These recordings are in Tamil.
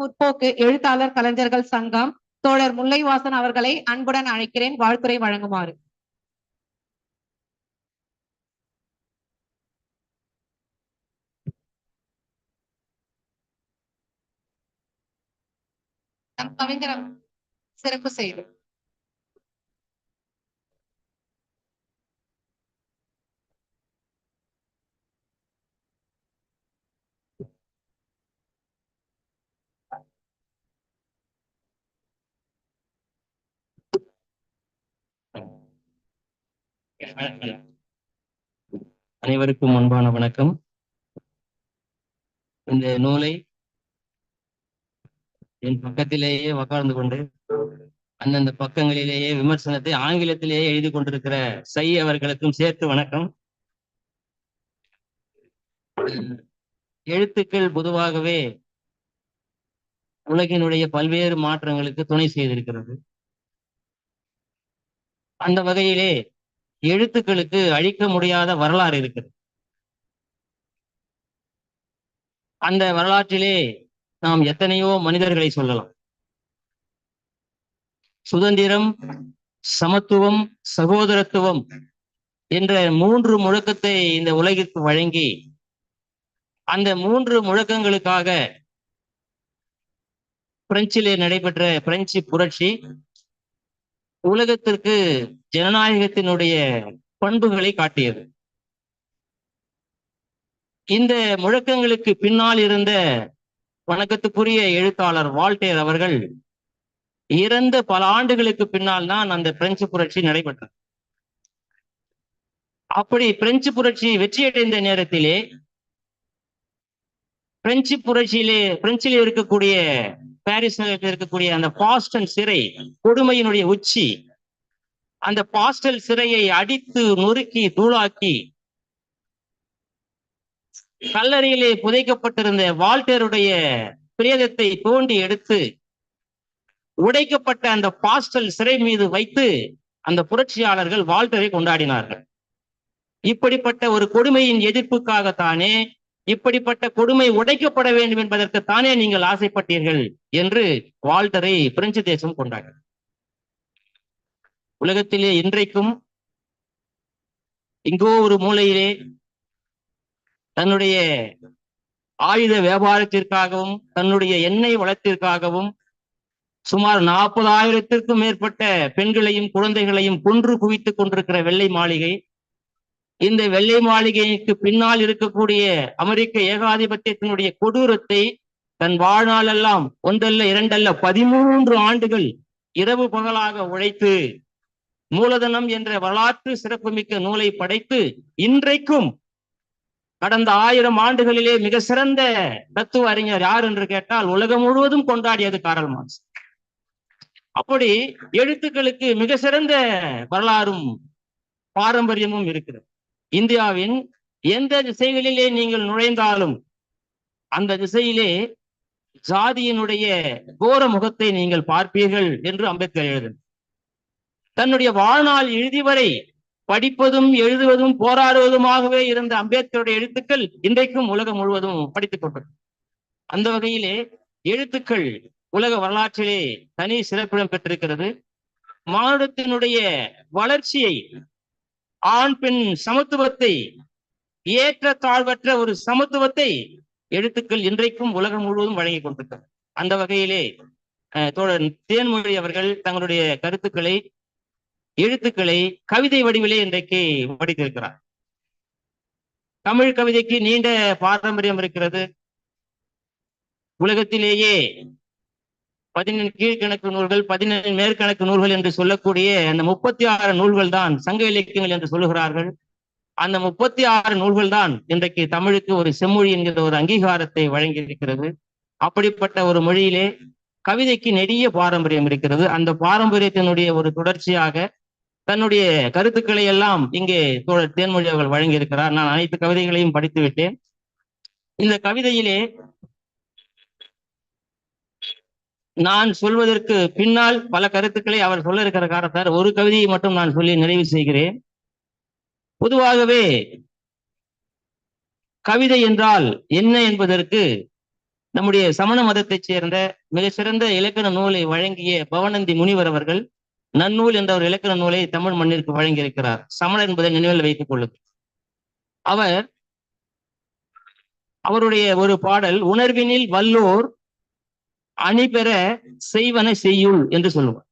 முற்போக்கு எழுத்தாளர் கலைஞர்கள் சங்கம் தோழர் முல்லைவாசன் அவர்களை அன்புடன் அழைக்கிறேன். வாழ்த்துரை வழங்குமாறு. கவிஞரம் சிறப்பு செய்து அனைவருக்கும் அன்பான வணக்கம். இந்த நூலை என் பக்கத்திலேயே உட்கார்ந்து கொண்டு அந்தந்த பக்கங்களிலேயே விமர்சனத்தை ஆங்கிலத்திலேயே எழுதி கொண்டிருக்கிற சை அவர்களுக்கும் சேர்த்து வணக்கம். எழுத்துக்கள் பொதுவாகவே உலகினுடைய பல்வேறு மாற்றங்களுக்கு துணை செய்திருக்கிறது. அந்த வகையிலே எழுத்துக்களுக்கு அழிக்க முடியாத வரலாறு இருக்குது. அந்த வரலாற்றிலே நாம் எத்தனையோ மனிதர்களை சொல்லலாம். சுதந்திரம் சமத்துவம் சகோதரத்துவம் என்ற மூன்று முழக்கத்தை இந்த உலகிற்கு வழங்கி அந்த மூன்று முழக்கங்களுக்காக பிரெஞ்சிலே நடைபெற்ற பிரெஞ்சு புரட்சி உலகத்திற்கு ஜனநாயகத்தினுடைய பண்புகளை காட்டியது. இந்த முழக்கங்களுக்கு பின்னால் இருந்த வணக்கத்துக்குரிய எழுத்தாளர் வால்டேர் அவர்கள் இறந்த பல ஆண்டுகளுக்கு பின்னால் தான் அந்த பிரெஞ்சு புரட்சி நடைபெற்றது. அப்படி பிரெஞ்சு புரட்சி வெற்றியடைந்த நேரத்திலே பிரெஞ்சு புரட்சியிலே பிரெஞ்சில் இருக்கக்கூடிய பாரிஸ் நகரத்தில் இருக்கக்கூடிய அந்த பாஸ்டன் சிறை கொடுமையினுடைய உச்சி அந்த பாஸ்டல் சிறையை அடித்து நொறுக்கி தூளாக்கி கல்லறையிலே புதைக்கப்பட்டிருந்த வால்டருடைய பிரேதத்தை தோண்டி எடுத்து உடைக்கப்பட்ட அந்த பாஸ்டல் சிறை மீது வைத்து அந்த புரட்சியாளர்கள் வால்டரை கொண்டாடினார்கள். இப்படிப்பட்ட ஒரு கொடுமையின் எதிர்ப்புக்காகத்தானே இப்படிப்பட்ட கொடுமை உடைக்கப்பட வேண்டும் என்பதற்கு தானே நீங்கள் ஆசைப்பட்டீர்கள் என்று வால்டரை பிரெஞ்சு தேசம் கொண்டாடி உலகத்திலே இன்றைக்கும் இங்கோ ஒரு மூலையிலே தன்னுடைய ஆயுத வியாபாரத்திற்காகவும் தன்னுடைய எண்ணெய் வளத்திற்காகவும் சுமார் நாற்பதாயிரத்திற்கும் மேற்பட்ட பெண்களையும் குழந்தைகளையும் கொன்று குவித்துக் கொண்டிருக்கிற வெள்ளை மாளிகை இந்த வெள்ளை மாளிகைக்கு பின்னால் இருக்கக்கூடிய அமெரிக்க ஏகாதிபத்தியத்தினுடைய கொடூரத்தை தன் வாழ்நாளெல்லாம் ஒன்றல்ல இரண்டல்ல பதிமூன்று ஆண்டுகள் இரவு பகலாக உழைத்து மூலதனம் என்ற வரலாற்று சிறப்புமிக்க நூலை படைத்து இன்றைக்கும் கடந்த ஆயிரம் ஆண்டுகளிலே மிக சிறந்த தத்துவ அறிஞர் யார் என்று கேட்டால் உலகம் முழுவதும் கொண்டாடியது காரல் மார்க்ஸ். அப்படி எழுத்துக்களுக்கு மிக சிறந்த வரலாறும் பாரம்பரியமும் இருக்கிறது. இந்தியாவின் எந்த திசைகளிலே நீங்கள் நுழைந்தாலும் அந்த திசையிலே ஜாதியினுடைய கோர முகத்தை நீங்கள் பார்ப்பீர்கள் என்று அம்பேத்கர் எழுது தன்னுடைய வாழ்நாள் இறுதி வரை படிப்பதும் எழுதுவதும் போராடுவதுமாகவே இருந்த அம்பேத்கருடைய எழுத்துக்கள் இன்றைக்கும் உலகம் முழுவதும் படித்துக் கொண்டது அந்த வகையிலே எழுத்துக்கள் உலக வரலாற்றிலே தனி சிறப்பிடம் பெற்றிருக்கிறது. மானுடத்தினுடைய வளர்ச்சியை ஆண் பெண் சமத்துவத்தை ஏற்ற தாழ்வற்ற ஒரு சமத்துவத்தை எழுத்துக்கள் இன்றைக்கும் உலகம் முழுவதும் வழங்கி கொண்டிருக்கிறது. அந்த வகையிலே தோழர் தேன்மொழி அவர்கள் தங்களுடைய கருத்துக்களை எழுத்துக்களை கவிதை வடிவிலே இன்றைக்கு படித்திருக்கிறார் தமிழ் கவிதைக்கு நீண்ட பாரம்பரியம் இருக்கிறது. உலகத்திலேயே பதினெண் கீழ்கணக்கு நூல்கள் பதினெண் மேற்கணக்கு நூல்கள் என்று சொல்லக்கூடிய அந்த முப்பத்தி ஆறு நூல்கள் தான் சங்க இலக்கியங்கள் என்று சொல்லுகிறார்கள். அந்த முப்பத்தி ஆறு நூல்கள் தான் இன்றைக்கு தமிழுக்கு ஒரு செம்மொழி என்கிற ஒரு அங்கீகாரத்தை வழங்கி இருக்கிறது அப்படிப்பட்ட ஒரு மொழியிலே கவிதைக்கு நெடிய பாரம்பரியம் இருக்கிறது. அந்த பாரம்பரியத்தினுடைய ஒரு தொடர்ச்சியாக தன்னுடைய கருத்துக்களை எல்லாம் இங்கே தேன்மொழி அவர்கள் வழங்கியிருக்கிறார். நான் அனைத்து கவிதைகளையும் படித்து விட்டேன் இந்த கவிதையிலே நான் சொல்வதற்கு பின்னால் பல கருத்துக்களை அவர் சொல்ல இருக்கிற காரணத்தார் ஒரு கவிதையை மட்டும் நான் சொல்லி நிறைவு செய்கிறேன். பொதுவாகவே கவிதை என்றால் என்ன என்பதற்கு நம்முடைய சமண மதத்தைச் சேர்ந்த மிக சிறந்த இலக்கண நூலை வழங்கிய பவனந்தி முனிவர் அவர்கள் நன்னூல் என்ற ஒரு இலக்கண நூலை தமிழ் மண்ணிற்கு வழங்கியிருக்கிறார். சமணர் என்பதை நினைவில் வைத்துக் கொள்ளுங்கள். அவர் அவருடைய ஒரு பாடல் உணர்வினில் வல்லோர் அணிபெற செய்வன செய்யுள் என்று சொல்லுவார்.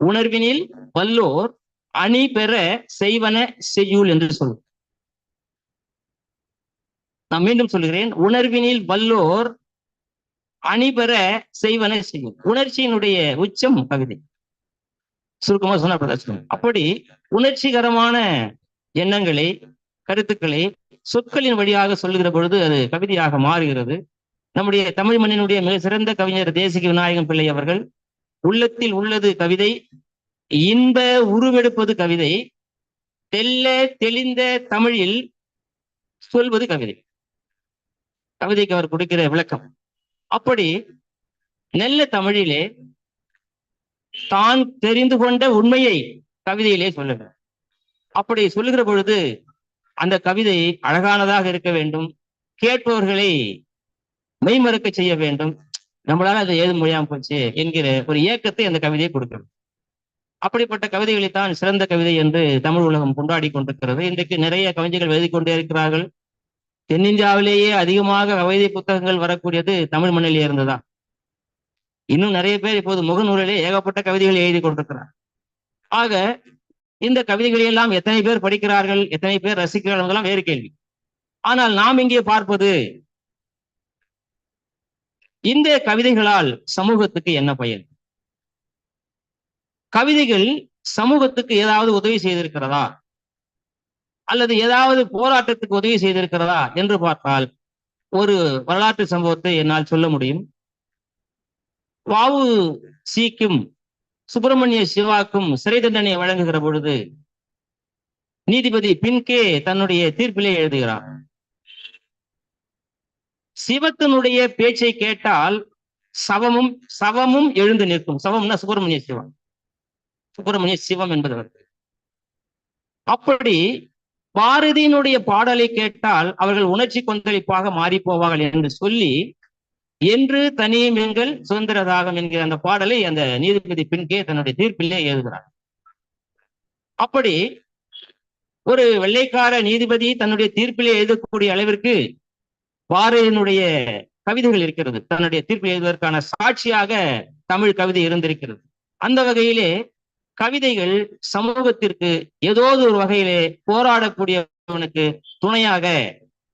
உணர்வினில் வல்லோர் அணி பெற செய்வன செய்யுள் என்று சொல்லுவார். நான் மீண்டும் சொல்கிறேன் உணர்வினில் வல்லோர் அணி பெற செய்வன செய்யும் உணர்ச்சியினுடைய உச்சம் கவிதை சுருக்கமா சொன்னா அப்படி உணர்ச்சிகரமான எண்ணங்களை கருத்துக்களை சொற்களின் வழியாக சொல்லுகிற பொழுது அது கவிதையாக மாறுகிறது. நம்முடைய தமிழ் மண்ணினுடைய மிக சிறந்த கவிஞர் தேசிக விநாயகம் பிள்ளை அவர்கள் உள்ளத்தில் உள்ளது கவிதை இன்ப உருவெடுப்பது கவிதை தெல்ல தெளிந்த தமிழில் சொல்வது கவிதை. கவிதைக்கு அவர் கொடுக்கிற விளக்கம். அப்படி நல்ல தமிழிலே தான் தெரிந்து கொண்ட உண்மையை கவிதையிலே சொல்லுகிறார் அப்படி சொல்லுகிற பொழுது அந்த கவிதை அழகானதாக இருக்க வேண்டும். கேட்பவர்களை மெய்மறக்க செய்ய வேண்டும். நம்மளால அதை எழுத முடியாம போச்சு என்கிற ஒரு இயக்கத்தை அந்த கவிதையை கொடுக்கிறது அப்படிப்பட்ட கவிதைகளைத்தான் சிறந்த கவிதை என்று தமிழ் உலகம் கொண்டாடி கொண்டிருக்கிறது. இன்றைக்கு நிறைய கவிஞர்கள் எழுதி கொண்டே இருக்கிறார்கள். தென்னிந்தியாவிலேயே அதிகமாக கவிதை புத்தகங்கள் வரக்கூடியது தமிழ் மண்ணிலே இருந்துதான். இன்னும் நிறைய பேர் இப்போது முகநூலிலே ஏகப்பட்ட கவிதைகள் எழுதி கொண்டிருக்கிறார். ஆக இந்த கவிதைகளை எல்லாம் எத்தனை பேர் படிக்கிறார்கள் எத்தனை பேர் ரசிக்கிறார்கள் வேறு கேள்வி. ஆனால் நாம் இங்கே பார்ப்பது இந்த கவிதைகளால் சமூகத்துக்கு என்ன பயன்? கவிதைகள் சமூகத்துக்கு ஏதாவது உதவி செய்திருக்கிறதா? அல்லது ஏதாவது போராட்டத்துக்கு உதவி செய்திருக்கிறதா? என்று பார்த்தால் ஒரு வரலாற்று சம்பவத்தை என்னால் சொல்ல முடியும். வாவு சீக்கும் சுப்பிரமணிய சிவாக்கும் சிறை தண்டனை வழங்குகிற பொழுது நீதிபதி பின்கே தன்னுடைய தீர்ப்பிலே எழுதுகிறார். சிவத்தினுடைய பேச்சை கேட்டால் சவமும் சவமும் எழுந்து நிற்கும். சவம்னா சுப்பிரமணிய சிவம் சுப்பிரமணிய சிவம் என்பது அப்படி பாரதியினுடைய பாடலை கேட்டால் அவர்கள் உணர்ச்சி கொந்தளிப்பாக மாறி போவார்கள் என்று சொல்லி என்று தனியும் எங்கள் சுதந்திர தாகம் என்கிற அந்த பாடலை அந்த நீதிபதி பின்கே தன்னுடைய தீர்ப்பிலே எழுதுகிறார். அப்படி ஒரு வெள்ளைக்கார நீதிபதி தன்னுடைய தீர்ப்பிலே எழுதக்கூடிய அளவிற்கு பாரதியினுடைய கவிதைகள் இருக்கிறது. தன்னுடைய தீர்ப்பு எழுதுவதற்கான சாட்சியாக தமிழ் கவிதை இருந்திருக்கிறது. அந்த வகையிலே கவிதைகள் சமூகத்திற்கு ஏதோ ஒரு வகையிலே போராடக்கூடியவனுக்கு துணையாக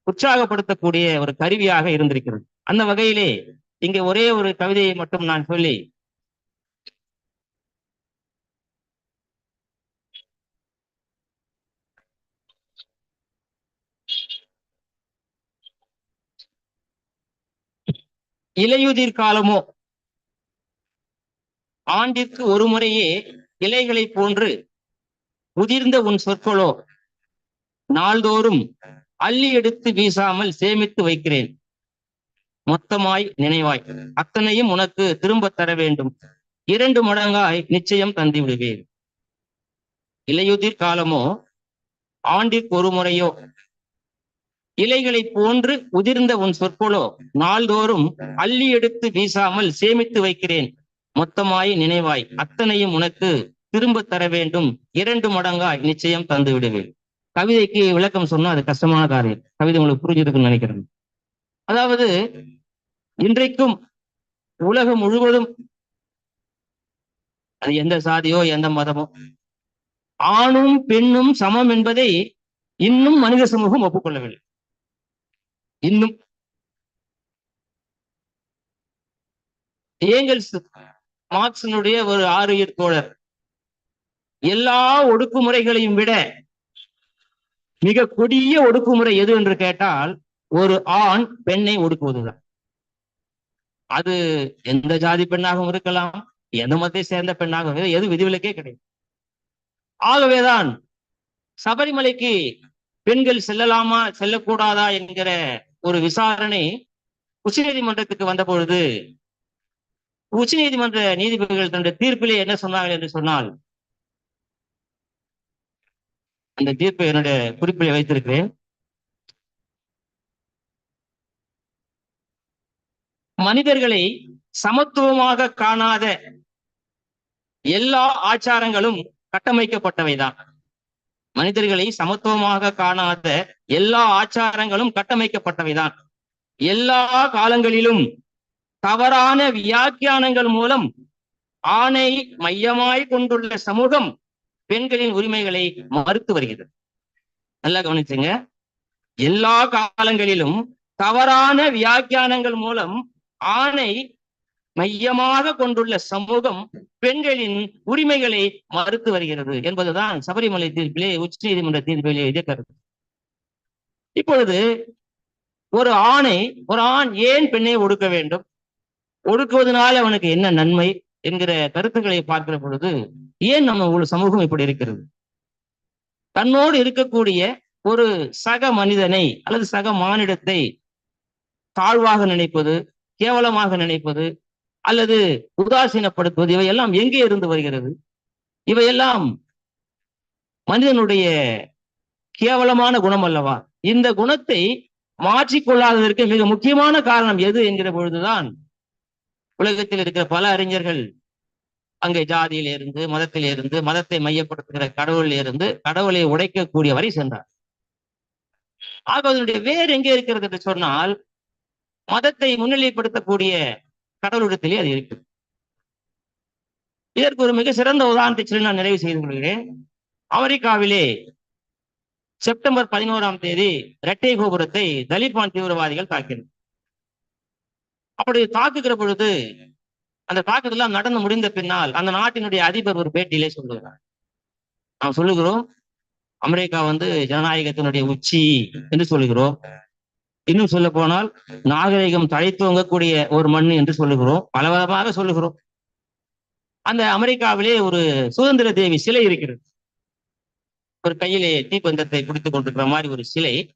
உற்சாகப்படுத்தக்கூடிய ஒரு கருவியாக இருந்திருக்கிறது. அந்த வகையிலே இங்கே ஒரே ஒரு கவிதையை மட்டும் நான் சொல்லி இலையுதிர் காலமோ? ஆண்டிற்கு ஒரு முறையே இலைகளை போன்று உதிர்ந்த உன் சொற்களோ? நாள்தோறும் அள்ளி எடுத்து வீசாமல் சேமித்து வைக்கிறேன். மொத்தமாய் நினைவாய். அத்தனையும் உனக்கு திரும்ப தர வேண்டும். இரண்டு மடங்காய் நிச்சயம் தந்து விடுவேன். இலையுதிர் காலமோ? ஆண்டிற்கு ஒரு முறையோ? இலைகளை போன்று உதிர்ந்த உன் சொற்களோ நாள்தோறும் அள்ளி எடுத்து வீசாமல் சேமித்து வைக்கிறேன். மொத்தமாய் நினைவாய். அத்தனையும் உனக்கு திரும்ப தர வேண்டும். இரண்டு மடங்காய் நிச்சயம் தந்து விடுவேன். கவிதைக்கு விளக்கம் சொன்னா அது கஷ்டமான காரியம். கவிதை உங்களுக்கு புரிஞ்சிருக்குன்னு நினைக்கிறேன். அதாவது இன்றைக்கும் உலகம் முழுவதும் அது எந்த சாதியோ எந்த மதமோ ஆணும் பெண்ணும் சமம் என்பதை இன்னும் மனித சமூகம் ஒப்புக்கொள்ளவில்லை. இன்னும் ஏங்கல்ஸ் மார்க்சினுடைய ஒரு ஆறுயிர் தோழர். எல்லா ஒடுக்குமுறைகளையும் விட மிக கொடிய ஒடுக்குமுறை எது என்று கேட்டால் ஒரு ஆண் பெண்ணை ஒடுக்குவதுதான். அது எந்த ஜாதி பெண்ணாகவும் இருக்கலாம் எந்த மதத்தை சேர்ந்த பெண்ணாகவும் எது விதிவிலக்கே கிடையாது. ஆகவேதான் சபரிமலைக்கு பெண்கள் செல்லலாமா செல்லக்கூடாதா என்கிற ஒரு விசாரணை உச்ச நீதிமன்றத்துக்கு வந்த பொழுது உச்ச நீதிமன்ற நீதிபதிகள் தன்னுடைய தீர்ப்பிலே என்ன சொன்னார்கள் என்று சொன்னால் அந்த தீர்ப்பை என்னுடைய குறிப்பில் வைத்திருக்கிறேன். மனிதர்களை சமத்துவமாக காணாத எல்லா ஆச்சாரங்களும் கட்டமைக்கப்பட்டவைதான். மனிதர்களை சமத்துவமாக காணாத எல்லா ஆச்சாரங்களும் கட்டமைக்கப்பட்டவைதான். எல்லா காலங்களிலும் தவறான வியாக்கியானங்கள் மூலம் ஆணை மையமாய் கொண்டுள்ள சமூகம் பெண்களின் உரிமைகளை மறுத்து வருகிறது. நல்லா கவனிச்சுங்க. எல்லா காலங்களிலும் தவறான வியாக்கியானங்கள் மூலம் ஆணை மையமாக கொண்டுள்ள சமூகம் பெண்களின் உரிமைகளை மறுத்து வருகிறது என்பதுதான் சபரிமலை தீர்ப்பிலே உச்ச நீதிமன்ற தீர்ப்பிலே இதே கருத்து. இப்பொழுது ஒரு ஆணை ஒரு ஆண் ஏன் பெண்ணை ஒடுக்க வேண்டும்? ஒடுக்குவதனால அவனுக்கு என்ன நன்மை என்கிற கருத்துக்களை பார்க்கிற பொழுது ஏன் நம்ம ஒரு சமூகம் இப்படி இருக்கிறது? தன்னோடு இருக்கக்கூடிய ஒரு சக மனிதனை அல்லது சக மானிடத்தை தாழ்வாக நினைப்பது கேவலமாக நினைப்பது அல்லது உதாசீனப்படுத்துவது இவையெல்லாம் எங்கே இருந்து வருகிறது? இவையெல்லாம் மனிதனுடைய கேவலமான குணம் அல்லவா? இந்த குணத்தை மாற்றிக்கொள்ளாததற்கு மிக முக்கியமான காரணம் எது என்கிற பொழுதுதான் உலகத்தில் இருக்கிற பல அறிஞர்கள் அங்கே ஜாதியில இருந்து மதத்தில இருந்து மதத்தை மையப்படுத்துகிற கடவுளில் இருந்து கடவுளை உடைக்கக்கூடிய வரை சென்றார். ஆக அதனுடைய வேர் எங்கே இருக்கிறது என்று சொன்னால் மதத்தை முன்னிலைப்படுத்தக்கூடிய கடவுளிடத்திலே அது இருக்கு. இதற்கு ஒரு மிக சிறந்த உதாரணத்தை சொல்லி நான் நிறைவு செய்து கொள்கிறேன். அமெரிக்காவிலே செப்டம்பர் பதினோராம் தேதி இரட்டை கோபுரத்தை தலிபான் தீவிரவாதிகள் தாக்கினர். அப்படி தாக்குகிற பொழுது அந்த தாக்குதலாம் நடந்து முடிந்த பின்னால் அந்த நாட்டினுடைய அதிபர் ஒரு பேட்டியிலே சொல்லுகிறார். நாம் சொல்லுகிறோம் அமெரிக்கா வந்து ஜனநாயகத்தினுடைய உச்சி என்று சொல்லுகிறோம். இன்னும் சொல்ல போனால் நாகரிகம் தழைத்துவங்கக்கூடிய ஒரு மண் என்று சொல்லுகிறோம். பலவிதமாக சொல்லுகிறோம். அந்த அமெரிக்காவிலே ஒரு சுதந்திர தேவி சிலை இருக்கிறது. ஒரு கையிலே தீப்பந்தத்தை பிடித்துக் கொண்டிருக்கிற மாதிரி ஒரு சிலை.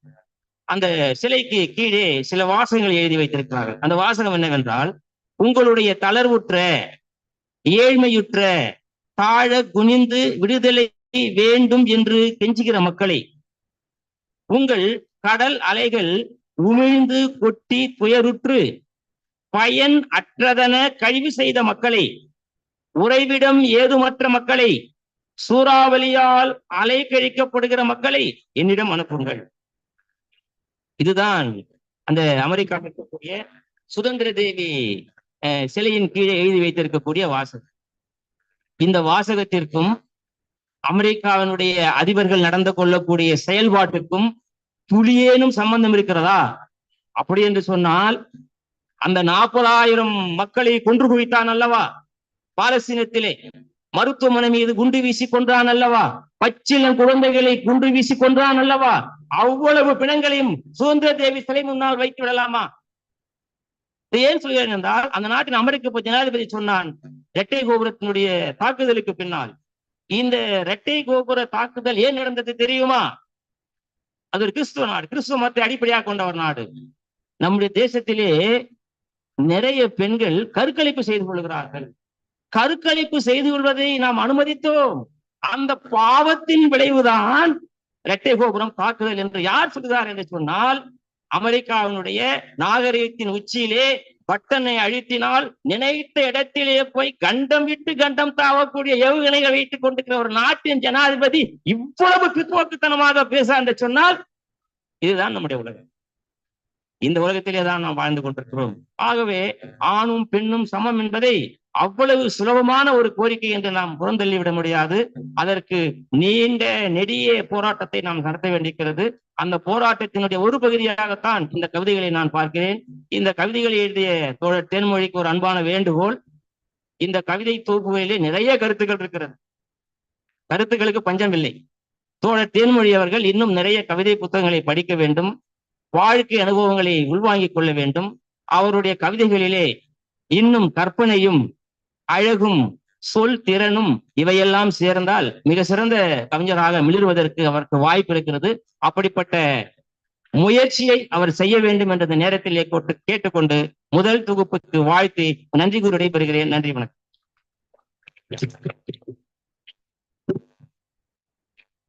அந்த சிலைக்கு கீழே சில வாசகங்கள் எழுதி வைத்திருக்கிறார்கள். அந்த வாசகம் என்னவென்றால் உங்களுடைய தளர்வுற்ற ஏழ்மையுற்ற தாழ குனிந்து விடுதலை வேண்டும் என்று கெஞ்சுகிற மக்களை உங்கள் கடல் அலைகள் உமிழ்ந்து கொட்டி துயருற்று பயன் அற்றதன கழிவு செய்த மக்களை உறைவிடம் ஏதுமற்ற மக்களை சூறாவளியால் அலை கழிக்கப்படுகிற மக்களை என்னிடம் அனுப்புங்கள். இதுதான் அந்த அமெரிக்கா இருக்கக்கூடிய சுதந்திர தேவி அஹ், சிலையின் கீழே எழுதி வைத்திருக்கக்கூடிய வாசகம். இந்த வாசகத்திற்கும் அமெரிக்காவினுடைய அதிபர்கள் நடந்து கொள்ளக்கூடிய செயல்பாட்டுக்கும் துளியேனும் சம்பந்தம் இருக்கிறதா? அப்படி என்று சொன்னால் அந்த நாற்பதாயிரம் மக்களை கொன்று குவித்தான் அல்லவா? பாலஸ்தீனத்திலே மருத்துவமனை மீது குண்டு வீசி கொன்றான் அல்லவா? பச்சிளம் குழந்தைகளை குண்டு வீசி கொன்றான் அல்லவா? அவ்வளவு பிணங்களையும் சுதந்திர தேவி சிலை முன்னால் வைத்து விடலாமா? ஏன் சொல்கிறேன் என்றால் அந்த நாட்டின் அமெரிக்க ஜனாதிபதி சொன்னான் இரட்டை கோபுரத்தினுடைய தாக்குதலுக்கு பின்னால். இந்த இரட்டை கோபுர தாக்குதல் ஏன் நடந்தது தெரியுமா? அது ஒரு கிறிஸ்துவ நாடு. கிறிஸ்துவ மதத்தை அடிப்படையாக கொண்ட ஒரு நாடு. நம்முடைய தேசத்திலே நிறைய பெண்கள் கருக்கலைப்பு செய்து கொள்கிறார்கள். கருக்கலைப்பு செய்து கொள்வதை நாம் அனுமதித்தோம். அந்த பாவத்தின் விளைவுதான் இரட்டை கோபுரம் தாக்குதல் என்று யார் சொல்கிறார் என்று சொன்னால் அமெரிக்காவினுடைய நாகரிகத்தின் உச்சியிலே பட்டனை அழுத்தினால் நினைத்த இடத்திலே போய் கண்டம் விட்டு கண்டம் தாவக்கூடிய ஏவுகணைகள் வைத்துக் கொண்டிருக்கிற ஒரு நாட்டின் ஜனாதிபதி இவ்வளவு பிற்போக்குத்தனமாக பேச என்று சொன்னால் இதுதான் நம்முடைய உலகம். இந்த உலகத்திலே தான் நாம் வாழ்ந்து கொண்டிருக்கிறோம். ஆகவே ஆணும் பெண்ணும் சமம் என்பதை அவ்வளவு சுலபமான ஒரு கோரிக்கை என்று நாம் புறந்தள்ளி விட முடியாது. அதற்கு நீண்ட நெடிய போராட்டத்தை நாம் நடத்த வேண்டியிருக்கிறது. அந்த போராட்டத்தினுடைய ஒரு பகுதியாகத்தான் இந்த கவிதைகளை நான் பார்க்கிறேன். இந்த கவிதைகளை எழுதிய தோழர் தேன்மொழிக்கு ஒரு அன்பான வேண்டுகோள். இந்த கவிதை தொகுப்புகளிலே நிறைய கருத்துக்கள் இருக்கிறது. கருத்துக்களுக்கு பஞ்சம் இல்லை. தோழர் தேன்மொழி அவர்கள் இன்னும் நிறைய கவிதை புத்தகங்களை படிக்க வேண்டும். வாழ்க்கை அனுபவங்களை உள்வாங்கிக் கொள்ள வேண்டும். அவருடைய கவிதைகளிலே இன்னும் கற்பனையும் அழகும் சொல் திறனும் இவையெல்லாம் சேர்ந்தால் மிக சிறந்த கவிஞராக மிளிர்வதற்கு அவருக்கு வாய்ப்பு இருக்கிறது. அப்படிப்பட்ட முயற்சியை அவர் செய்ய வேண்டும் என்ற நேரத்தில் கேட்டுக்கொண்டு முதல் தொகுப்புக்கு வாழ்த்து நன்றி கூறி விடைபெறுகிறேன். நன்றி வணக்கம்.